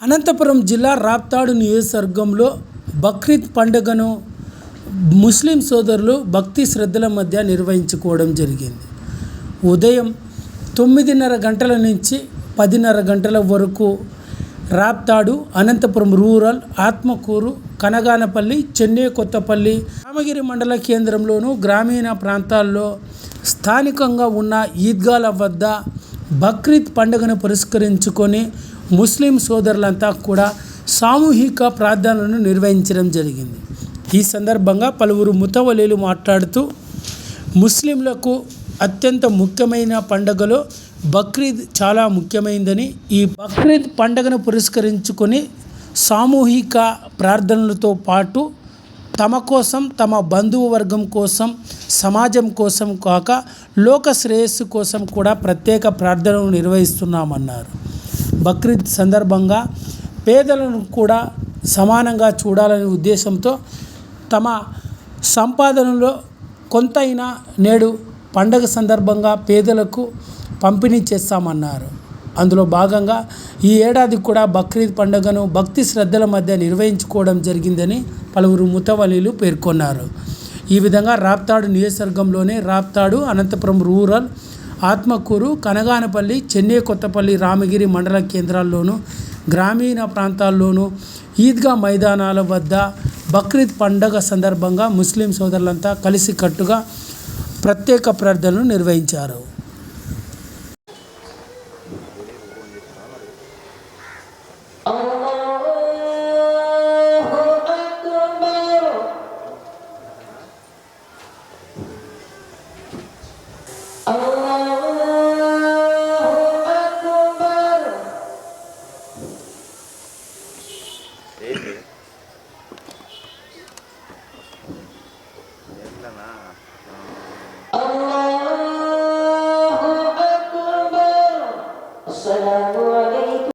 అనంతపురం జిల్లా రాప్తాడు నియోజకవర్గంలో బక్రీద్ పండుగను ముస్లిం సోదరులు భక్తి శ్రద్ధల మధ్య నిర్వహించుకోవడం జరిగింది. ఉదయం తొమ్మిదిన్నర గంటల నుంచి పదిన్నర గంటల వరకు రాప్తాడు అనంతపురం రూరల్ ఆత్మకూరు కనగానపల్లి చెన్నై కొత్తపల్లి రామగిరి మండల కేంద్రంలోను గ్రామీణ ప్రాంతాల్లో స్థానికంగా ఉన్న ఈద్గాల వద్ద బక్రీద్ పండుగను పురస్కరించుకొని ముస్లిం సోదరులంతా కూడా సామూహిక ప్రార్థనలను నిర్వహించడం జరిగింది. ఈ సందర్భంగా పలువురు ముతవలీలు మాట్లాడుతూ ముస్లింలకు అత్యంత ముఖ్యమైన పండుగలో బక్రీద్ చాలా ముఖ్యమైనదని ఈ బక్రీద్ పండుగను పురస్కరించుకొని సామూహిక ప్రార్థనలతో పాటు తమ కోసం తమ బంధువు వర్గం కోసం సమాజం కోసం కాక లోక శ్రేయస్సు కోసం కూడా ప్రత్యేక ప్రార్థనలు నిర్వహిస్తున్నామన్నారు. బక్రీద్ సందర్భంగా పేదలను కూడా సమానంగా చూడాలనే ఉద్దేశంతో తమ సంపాదనలో కొంతైనా నేడు పండగ సందర్భంగా పేదలకు పంపిణీ చేస్తామన్నారు. అందులో భాగంగా ఈ ఏడాది కూడా బక్రీద్ పండుగను భక్తి శ్రద్ధల మధ్య నిర్వహించుకోవడం జరిగిందని పలువురు ముతవలీలు పేర్కొన్నారు. ఈ విధంగా రాప్తాడు నియోజకవర్గంలోనే రాప్తాడు అనంతపురం రూరల్ ఆత్మకూరు కనగానపల్లి చెన్నై కొత్తపల్లి రామగిరి మండల కేంద్రాల్లోనూ గ్రామీణ ప్రాంతాల్లోనూ ఈద్గా మైదానాల వద్ద బక్రీద్ పండగ సందర్భంగా ముస్లిం సోదరులంతా కలిసికట్టుగా ప్రత్యేక ప్రార్థనలు నిర్వహించారు. Amen.